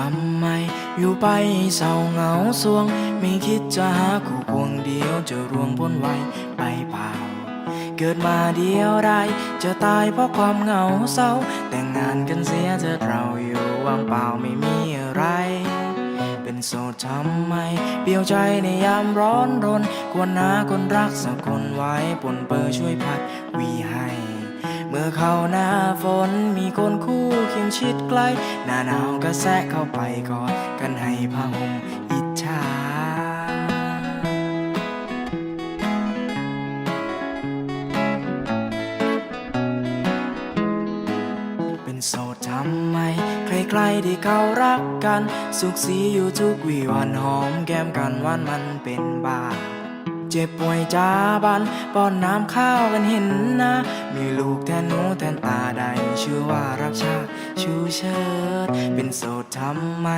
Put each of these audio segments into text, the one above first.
ทำไม อยู่ไปเศร้าเหงาสวง ไม่คิดจะหาคู่ควงเดียวจะรวงพ้นไว้ไปเปล่า เกิดมาเดียวได้จะตายเพราะความเหงาเศร้า แต่งงานกันเสียเธอเราอยู่ว่างเปล่าไม่มีอะไร เป็นโสดทำไม เปลี่ยวใจในยามร้อนรน ควรหาคนรักสักคนไว้ปนเปอช่วยพัดวีให้ เมื่อเข้าหน้าฝนมีคนคู่เคียงชิดใกล้หน้าหนาวก็แทรกเข้าไปกอดกันให้ผ้าห่มอิจฉาเป็นโสดทำไมใครๆที่เขารักกัน สุขสีอยู่ทุกวี่วันหอมแก้มกันวันมันเป็นบ้าเจ็บป่วยจ้าบันป้อนน้ำข้าวกันเห็นนะ มีลูกแทนหนูแทนตาใดชื่อว่ารักชาชูเชิด เป็นโสดทำไม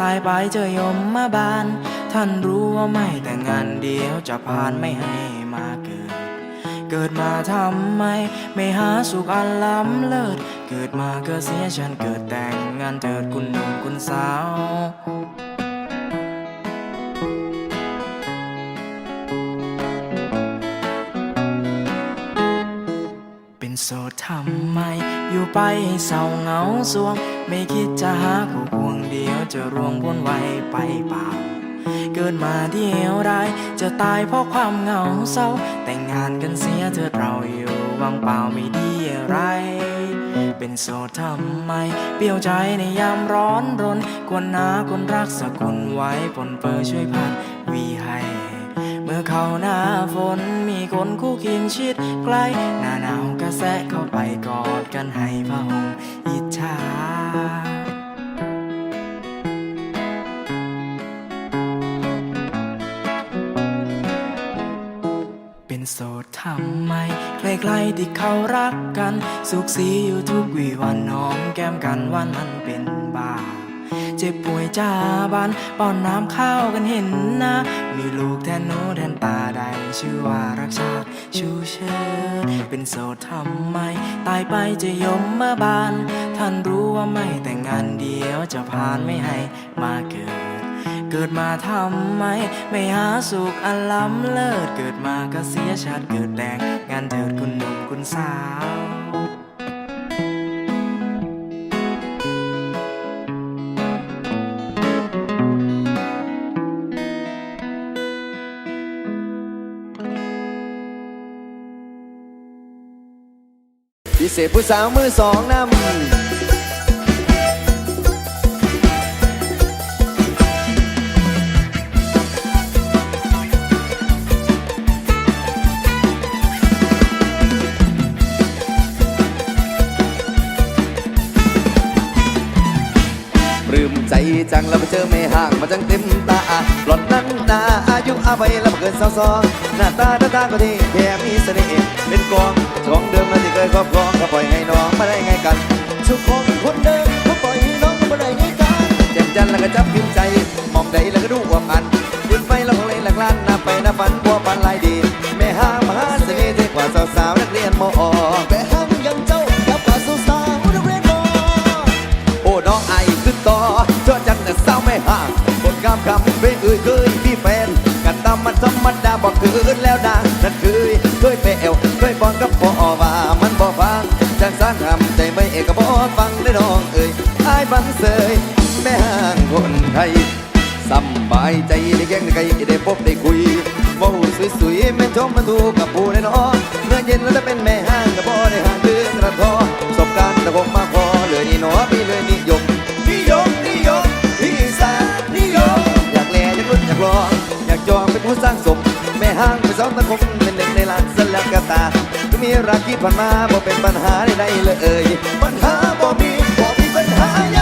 ตายไปเจอยมมาบาน ท่านรู้ว่าไม่แต่งงานเดียวจะผ่านไม่ให้มาเกิด เกิดมาทำไม ไม่หาสุขอันล้ำเลิศ เกิดมาก็เสียฉันเกิดแต่งงานเถิดคุณหนุ่มคุณสาว โสดทำไม อยู่ไปให้เศร้าเหงาสวง ไม่คิดจะหาคู่ควงเดียวจะรวงพ้นไว้ไปเปล่า เกิดมาเดียวได้จะตายเพราะความเหงาเศร้า แต่งงานกันเสียเถิดเราอยู่ว่างเปล่าไม่ดีอะไร เป็นโสดทำไม เปลี่ยวใจในยามร้อนรนควรหาคนรักสักคนไว้ปนเปอช่วยพัดวีให้ มื่อเข้าหน้าฝนมีคนคู่เคียงชิดใกล้หน้าหนาวก็แทรกเข้าไปกอดกันให้ผ้าห่มอิจฉาเป็นโสดทำไมใครๆที่เขารักกัน สุขสีอยู่ทุกวี่วันหอมแก้มกันวันมันเป็นบ้า เจ็บป่วยจ้าบานป้อนน้ำข้าวกันเห็นนะ มีลูกแทนหนูแทนตาใดชื่อว่ารักชาติชูเชิดเป็นโสดทำไม ตายไปจะยมมาบาน ท่านรู้ว่าไม่แต่งงานเดียวจะผ่านไม่ให้มาเกิดเกิดมาทำไม ไม่หาสุขอันล้ำเลิศ เกิดมาก็เสียชาติเกิดแดง งานเถิดคุณหนุ่มคุณสาว พิเศษผู้สาวมือสองนำปลื้มใจจังแล้วมาเจอแม่ห่างมาจังเต็มตาหลอนนั้นนาอายุอาไปแล้วเกินสาวสองหน้าตาตาตาก็ดีแค่มีเสน่ห์เป็นกองของเดิมมา เคยครอบครองก็ปล่อยให้น้องมาได้ไงกันชุกของคนเดิมก็ปล่อยให้น้องมาได้ไงกันแจ่มจันทร์แล้วก็จับพิมพ์ใจ มองใดแล้วก็ดูว่ามันยืนไฟแล้วของเล่นหลักล้านหน้าไปหน้าฝันบัวปันลายดี แม่ห้างมหาเสน่ห์เท่กว่าสาวๆนักเรียนมอแม่ห้างยังเจ้ากับกว่าสาวๆนักเรียนมอโอ้น้องไอขึ้นต่อเจอจังแต่เศร้าไม่ห่าง ย่งได้ไกลได้พบได้คุยเว้าสวยๆแม่นชมมันถูกกับผู้ได้น้องเมื่อเย็นแล้วจะเป็นแม่ห้างกับบ่ได้ห่างคืนกระทอประสบการณ์แต่ผมมาพอเลยนี่หนอพี่เลยนิยมนิยมนิยมที่อีสานนิยมอยากแลอยากรุ่นอยากลองอยากจองเป็นผู้สร้างสมแม่ห้างเป็นสองตะคมเป็นหนึ่งในล้านสลักกะตาก็มีรักที่ผ่านมาบ่เป็นปัญหาใดๆเลยปัญหาบ่มีบ่มีปัญหาหยัง